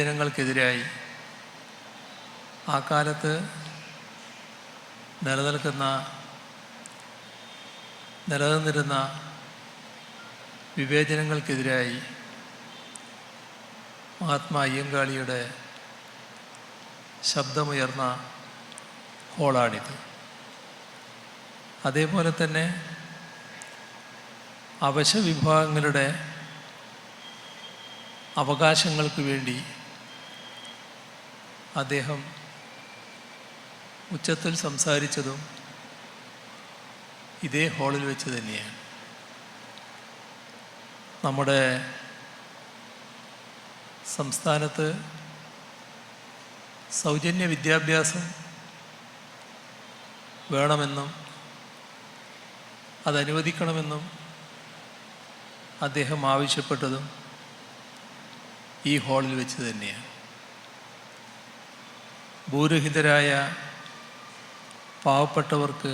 ജനങ്ങൾക്കെതിരായി ആ കാലത്ത് നിലനിൽക്കുന്ന നിലനിന്നിരുന്ന വിവേചനങ്ങൾക്കെതിരായി മഹാത്മാ അയ്യങ്കാളിയുടെ ശബ്ദമുയർന്ന ഹോളാണിത് അതേപോലെ തന്നെ അവശ വിഭാഗങ്ങളുടെ അവകാശങ്ങൾക്ക് വേണ്ടി അദ്ദേഹം ഉച്ചത്തിൽ സംസാരിച്ചതും ഇതേ ഹാളിൽ വെച്ച് തന്നെയാണ്. നമ്മുടെ സംസ്ഥാനത്ത് സൗജന്യ വിദ്യാഭ്യാസം വേണമെന്നും അതനുവദിക്കണമെന്നും അദ്ദേഹം ആവശ്യപ്പെട്ടതും ഈ ഹാളിൽ വെച്ച് തന്നെയാണ്. ഭൂരഹിതരായ പാവപ്പെട്ടവർക്ക്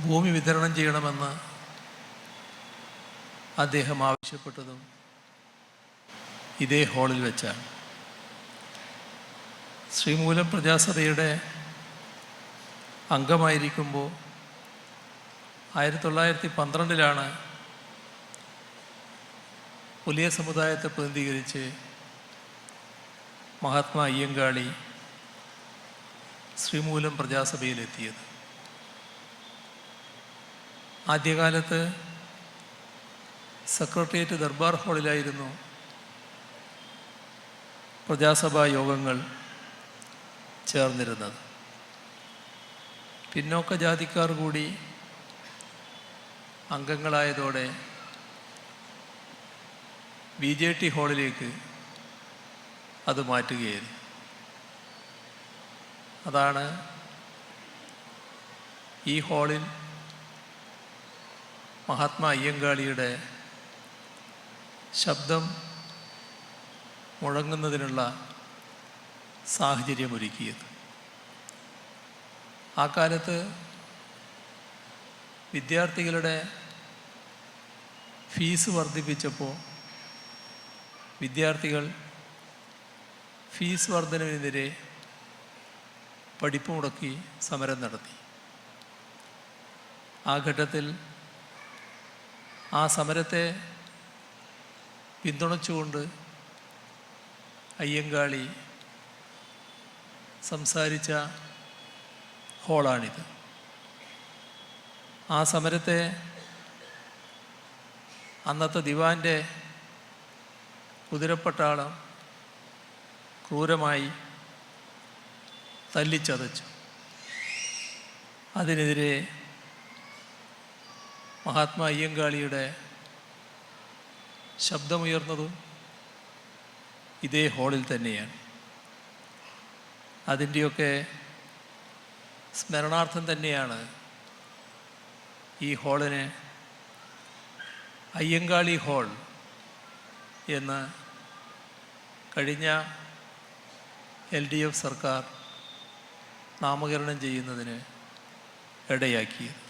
ഭൂമി വിതരണം ചെയ്യണമെന്ന് അദ്ദേഹം ആവശ്യപ്പെട്ടതും ഇതേ ഹാളിൽ വെച്ചാണ്. ശ്രീമൂലം പ്രജാസഭയുടെ അംഗമായിരിക്കുമ്പോൾ ആയിരത്തി തൊള്ളായിരത്തി പന്ത്രണ്ടിലാണ് പുലിയ സമുദായത്തെ പ്രതിനിധീകരിച്ച് മഹാത്മാ അയ്യങ്കാളി ശ്രീമൂലം പ്രജാസഭയിലെത്തിയത്. ആദ്യകാലത്ത് സെക്രട്ടേറിയറ്റ് ദർബാർ ഹാളിലായിരുന്നു പ്രജാസഭാ യോഗങ്ങൾ ചേർന്നിരുന്നത്. പിന്നോക്ക ജാതിക്കാർ കൂടി അംഗങ്ങളായതോടെ ബി ജെ ടി ഹാളിലേക്ക് അത് മാറ്റുകയായിരുന്നു അതാണ് ഈ ഹാളിൽ മഹാത്മാ അയ്യങ്കാളിയുടെ ശബ്ദം മുഴങ്ങുന്നതിനുള്ള സാഹചര്യമൊരുക്കിയത്. ആ കാലത്ത് വിദ്യാർത്ഥികളുടെ ഫീസ് വർദ്ധിപ്പിച്ചപ്പോൾ വിദ്യാർത്ഥികൾ ഫീസ് വർധനവിനെതിരെ പഠിപ്പ് മുടക്കി സമരം നടത്തി. ആ ഘട്ടത്തിൽ ആ സമരത്തെ പിന്തുണച്ചുകൊണ്ട് അയ്യങ്കാളി സംസാരിച്ച ഹോളാണിത്. ആ സമരത്തെ അന്നത്തെ ദിവാന്റെ കുതിരപ്പട്ടാളം ക്രൂരമായി തല്ലിച്ചതച്ചു. അതിനെതിരെ മഹാത്മാ അയ്യങ്കാളിയുടെ ശബ്ദമുയർന്നതും ഇതേ ഹാളിൽ തന്നെയാണ്. അതിന്റെയൊക്കെ സ്മരണാർത്ഥം തന്നെയാണ് ഈ ഹാളിന് അയ്യങ്കാളി ഹാൾ എന്ന് കഴിഞ്ഞ എൽ ഡി എഫ് സർക്കാർ നാമകരണം ചെയ്യുന്നതിന് ഇടയാക്കിയത്.